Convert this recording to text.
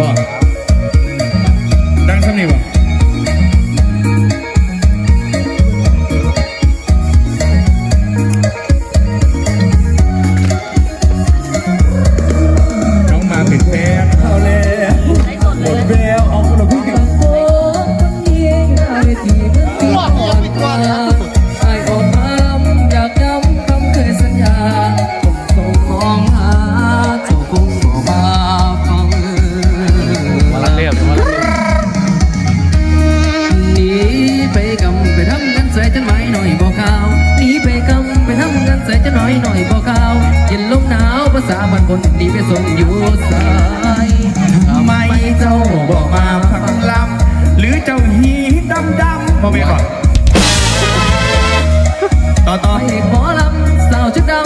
บอกดังสำนีบอก หน่อยบอกข่าวเย็นลมหนาวภาษาบ้านคนหนีไปส่งอยู่สายทำไมเจ้าบอกมาพังลำหรือเจ้าหีดำดำมาเมีก่อนต่อต่อไปขอลำสาวชุดดำเพิ่นฟังบ่ติด